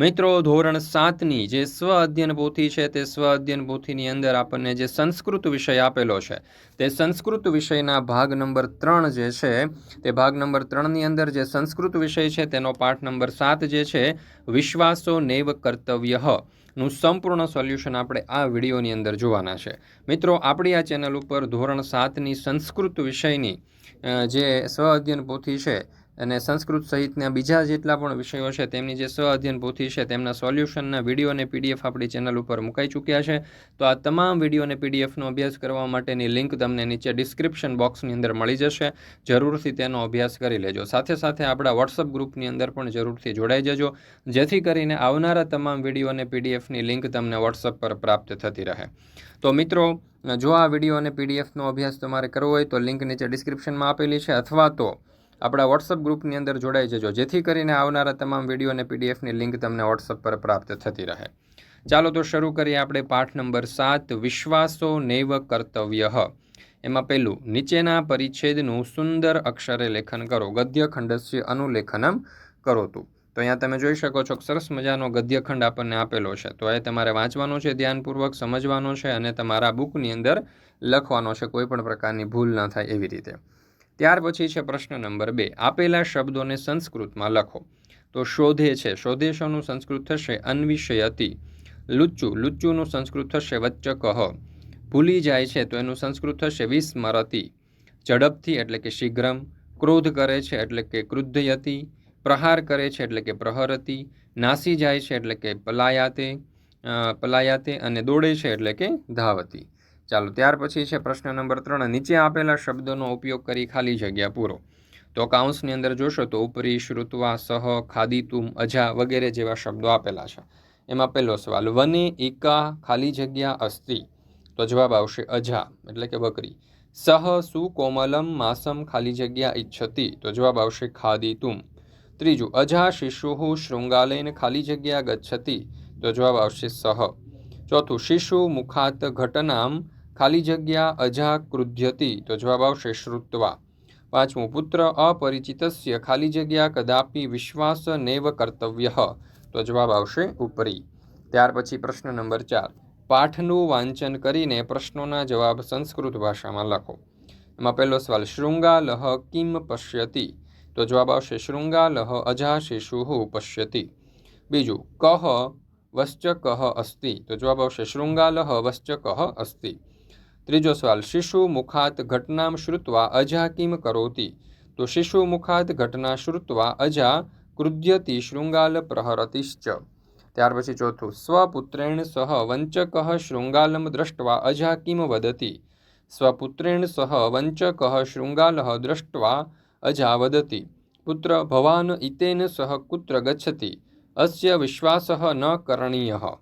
મિત્રો, ધોરણ સાતની જે સ્વ અધ્યયન પોથી છે, તે સ્વ અધ્યયન પોથીની અંદર આપણને જે સંસ્કૃત વિષય આપેલો છે, તે સંસ્કૃત વિષયના ભાગ નંબર ત્રણ જે છે, તે ભાગ નંબર ત્રણની અંદર જે સંસ્કૃત વિષય છે, તેનો પાઠ નંબર સાત જે છે, વિશ્વાસો નૈવ કર્તવ્યનું સંપૂર્ણ સોલ્યુશન આપણે આ વિડીયોની અંદર જોવાના છે. મિત્રો, આપણી આ ચેનલ ઉપર ધોરણ સાતની સંસ્કૃત વિષયની જે સ્વ અધ્યયન પોથી છે અને સંસ્કૃત સહિતના બીજા જેટલા પણ વિષયો છે, તેમની જે સ્વ અધ્યયન પોથી છે, તેમના સોલ્યુશનના વીડિયો અને પીડીએફ આપણી ચેનલ ઉપર મુકાઈ ચૂક્યા છે. તો આ તમામ વીડિયો અને પીડીએફનો અભ્યાસ કરવા માટેની લિંક તમને નીચે ડિસ્ક્રિપ્શન બોક્સની અંદર મળી જશે. જરૂરથી તેનો અભ્યાસ કરી લેજો. સાથે સાથે આપણા વોટ્સઅપ ગ્રુપની અંદર પણ જરૂરથી જોડાઈ જજો. જેથી કરીને આવનારા તમામ વીડિયો અને પીડીએફની લિંક તમને વોટ્સઅપ પર પ્રાપ્ત થતી રહે. તો મિત્રો, જો આ વીડિયો અને પીડીએફનો અભ્યાસ તમારે કરવો હોય તો લિંક નીચે ડિસ્ક્રિપ્શનમાં આપેલી છે અથવા તો આપણા વોટ્સઅપ ગ્રુપની અંદર જોડાઈ જજો. જેથી કરીને આવનારા તમામ વીડિયો અને પીડીએફની લિંક તમને વોટ્સઅપ પર પ્રાપ્ત થતી રહે. ચાલો તો શરૂ કરીએ આપણે પાઠ નંબર સાત, વિશ્વાસો નૈવ કર્તવ્ય. એમાં પહેલું, નીચેના પરિચ્છેદનું સુંદર અક્ષરે લેખન કરો. ગદ્ય ખંડસ્ય અનુલેખનમ કરો તું તો અહીંયા તમે જોઈ શકો છો સરસ મજાનો ગદ્યખંડ આપણને આપેલો છે. તો એ તમારે વાંચવાનો છે, ધ્યાનપૂર્વક સમજવાનો છે અને તમારા બુકની અંદર લખવાનો છે. કોઈ પણ પ્રકારની ભૂલ ન થાય એવી રીતે. ત્યાર પછી છે પ્રશ્ન નંબર બે. આપેલા શબ્દોને સંસ્કૃતમાં લખો. તો શોધે છે, શોધેશોનું સંસ્કૃત થશે અન્વિષયતી. લુચ્ચુ, લુચ્ચુનું સંસ્કૃત થશે વચ્ચ કહ ભૂલી જાય છે તો એનું સંસ્કૃત થશે વિસ્મરતી. ઝડપથી એટલે કે શીઘ્રમ. ક્રોધ કરે છે એટલે કે ક્રુદ્ધયતી. પ્રહાર કરે છે એટલે કે પ્રહરતી. નાસી જાય છે એટલે કે પલાયાતે પલાયાતે અને દોડે છે એટલે કે ધાવતી. ચાલો, ત્યાર પછી છે પ્રશ્ન નંબર ત્રણ. નીચે આપેલા શબ્દોનો ઉપયોગ કરી ખાલી જગ્યા પૂરો. તો કાઉન્સની અંદર જોશો તો ઉપરી શ્રુતવા, સહ, ખાદીતુમ, અજા વગેરે જેવા શબ્દો આપેલા છે. એમાં પહેલો સવાલ, વને એકા ખાલી જગ્યા અસ્થિ તો જવાબ આવશે અજા, એટલે કે બકરી. સહ સુકોમલમ માસમ, ખાલી જગ્યા, ઈચ્છતી? તો જવાબ આવશે ખાદીતુમ. ત્રીજું, અજા શિશુ શૃંગાલયન ખાલી જગ્યા, ગચ્છતી? તો જવાબ આવશે સહ. ચોથું, શિશુ, મુખાત, ઘટનામ ખાલી જગ્યા અજા કૃધ્યતી તો જવાબ આવશે શ્રુત્વા. પાંચમું, પુત્ર અપરિચિતસ્ય ખાલી જગ્યા કદાપી વિશ્વાસ નૈવ કર્તવ્ય. તો જવાબ આવશે ઉપરી. ત્યાર પછી પ્રશ્ન નંબર ચાર. પાઠનું વાંચન કરીને પ્રશ્નોના જવાબ સંસ્કૃત ભાષામાં લખો. એમાં પહેલો સવાલ, શૃંગાલહ કિમ પશ્યતિ? તો જવાબ આવશે, શૃંગાલહ અજા શિશુ પશ્યતિ. બીજું, કહ વશ્ચ કહ અસ્તિ? તો જવાબ આવશે, શૃંગાલહ વશ્ચ કહ અસ્તિ. ત્રીજો સવાલ, શિશુ મુખાત ઘટનામ શ્રુત્વા અજા કિમ કરોતી? તો શિશુ મુખાત ઘટના શ્રુત્વા અજા કૃદ્યતિ શૃંગાલ પ્રહરતિશ્ચ. ત્યાર પછી ચોથું, સ્વપુત્રેણ સહ વંચક શૃંગાલમ દ્રષ્ટવા અજા કિમ વદતી? સ્વપુત્રેણ સહ વંચક શૃંગાલ દ્રષ્ટવા અજા વદતી। પુત્ર, ભવાન ઇતેન સહ કુત્ર ગચ્છતિ? અસ્ય વિશ્વાસ ન કરણીય?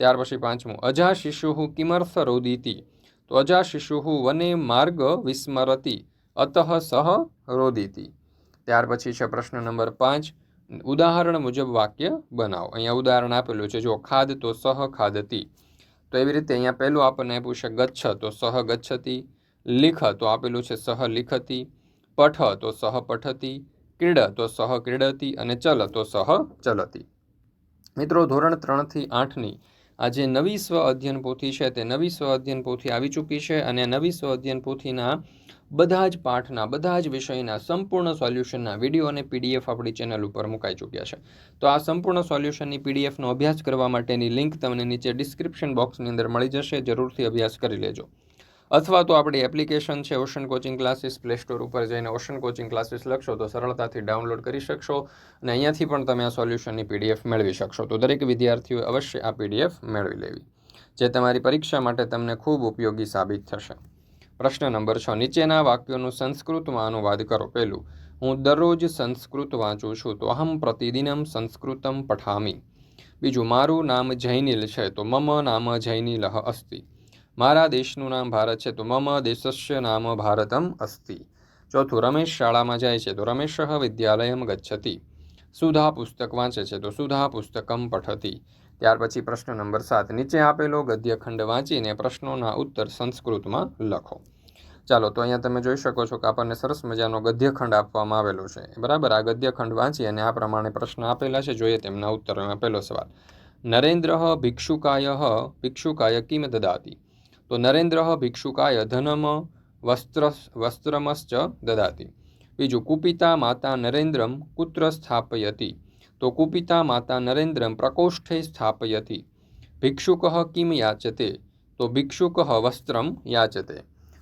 ત્યાર પછી પાંચમું, અજા શિશુ કિમર્થ રોદીતી? તો અજાશિશુ વને માર્ગ વિસ્મરતી, અતઃ સહ રોદિતી. ત્યાર પછી છે પ્રશ્ન નંબર પાંચ. ઉદાહરણ મુજબ વાક્ય બનાવો. અહીંયા ઉદાહરણ આપેલું છે, જો ખાદ તો સહ ખાદતી તો એવી રીતે અહીંયા પહેલું આપણને આપ્યું ગચ્છ, તો સહ ગચ્છતી. લિખ, તો આપેલું છે સહ લિખતી. પઠ, તો સહ પઠતી. ક્રીડ, તો સહ ક્રીડતી. અને ચલ, તો સહ ચલતી. મિત્રો, ધોરણ ત્રણથી આઠની આ જે નવી સ્વ અધ્યયન પોથી છે તે નવી સ્વ અધ્યયન પોથી આવી ચૂકી છે અને નવી સ્વ અધ્યયન પોથીના બધા જ પાઠના, બધા જ વિષયના સંપૂર્ણ સોલ્યુશનના વીડિયો અને પીડીએફ આપણી ચેનલ ઉપર મુકાઈ ચૂક્યા છે. તો આ સંપૂર્ણ સોલ્યુશનની પીડીએફનો અભ્યાસ કરવા માટેની લિંક તમને નીચે ડિસ્ક્રિપ્શન બોક્સની અંદર મળી જશે. જરૂરથી અભ્યાસ કરી લેજો. અથવા તો આપણી એપ્લિકેશન છે ocean coaching classes play store ઉપર જઈને ઓશન કોચિંગ ક્લાસીસ લખશો તો સરળતાથી ડાઉનલોડ કરી શકશો અને અહીંયાથી પણ તમે આ સોલ્યુશનની પીડીએફ મેળવી શકશો. તો દરેક વિદ્યાર્થીઓએ અવશ્ય આ પીડીએફ મેળવી લેવી, જે તમારી પરીક્ષા માટે તમને ખૂબ ઉપયોગી સાબિત થશે. પ્રશ્ન નંબર છ, નીચેના વાક્યોનું સંસ્કૃતમાં અનુવાદ કરો. પહેલું, હું દરરોજ સંસ્કૃત વાંચું છું તો અહમ પ્રતિદિનમ સંસ્કૃતમ પઠામી. બીજું, મારું નામ જૈનિલ છે તો મમ નામ જૈનિલહ અસ્તિ. મારા દેશનું નામ ભારત છે, તો મમ દેશસ્ય નામ ભારતમ અસ્તિ. ચોથું, રમેશ શાળામાં જાય છે, તો રમેશ વિદ્યાલયમ ગચ્છતી. સુધા પુસ્તક વાંચે છે, તો સુધા પુસ્તકમ પઠતી. ત્યાર પછી પ્રશ્ન નંબર સાત, નીચે આપેલો ગદ્યખંડ વાંચીને પ્રશ્નોના ઉત્તર સંસ્કૃતમાં લખો. ચાલો, તો અહીંયા તમે જોઈ શકો છો કે આપણને સરસ મજાનો ગદ્યખંડ આપવામાં આવેલો છે. બરાબર, આ ગદ્યખંડ વાંચી અને આ પ્રમાણે પ્રશ્ન આપેલા છે, જોઈએ તેમના ઉત્તરમાં પહેલો સવાલ. નરેન્દ્ર ભિક્ષુકાય ભિક્ષુકાય કિમ દદાતિ? તો નરેન્દ્ર ભિક્ષુકાય ધનમ વસ્ત્ર વસ્ત્રમશ્ચ દદાતી. બીજું, કુપિતા માતા નરેન્દ્રમ કુત્ર સ્થાપયતી તો કુપિતા માતા નરેન્દ્રમ પ્રકોષ્ઠે સ્થાપયતી. ભિક્ષુક કિમ યાચતે? તો ભિક્ષુક વસ્ત્રમ યાચતે.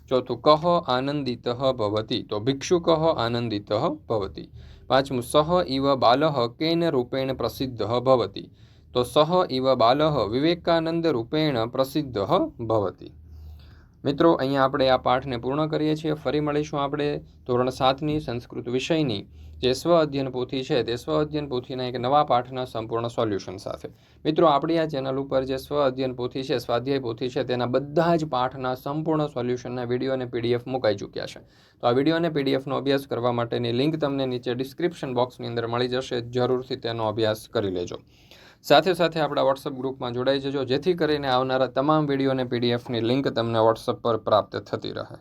ચોથું કહ આનંદિત ભવતી. તો ભિક્ષુક આનંદિત ભવતી. પાંચમું, સહ ઇવ બાલઃ કેન રૂપેણ પ્રસિદ્ધ ભવતિ. તો સહ ઇવ બાલઃ વિવેકાનંદ રૂપેણ પ્રસિદ્ધ ભવતી. મિત્રો, અહીંયા આપણે આ પાઠને પૂર્ણ કરીએ છીએ. ફરી મળીશું આપણે ધોરણ સાતની સંસ્કૃત વિષયની. જે સ્વ અધ્યયન પોથી છે, તે સ્વ અધ્યયન પોથીના એક નવા પાઠના સંપૂર્ણ સોલ્યુશન સાથે. મિત્રો, આપણી આ ચેનલ ઉપર જે સ્વ અધ્યયન પોથી છે, સ્વાધ્યાય પોથી છે, તેના બધા જ પાઠના સંપૂર્ણ સોલ્યુશનના વીડિયો અને પીડીએફ મુકાઈ ચૂક્યા છે. તો આ વીડિયો અને પીડીએફનો અભ્યાસ કરવા માટેની લિંક તમને નીચે ડિસ્ક્રિપ્શન બોક્સની અંદર મળી જશે. જરૂરથી તેનો અભ્યાસ કરી લેજો. સાથે સાથે આપણા વોટ્સઅપ ગ્રુપમાં જોડાઈ જજો, જેથી કરીને આવનારા તમામ વીડિયો અને પીડીએફની લિંક તમને વોટ્સઅપ પર પ્રાપ્ત થતી રહે.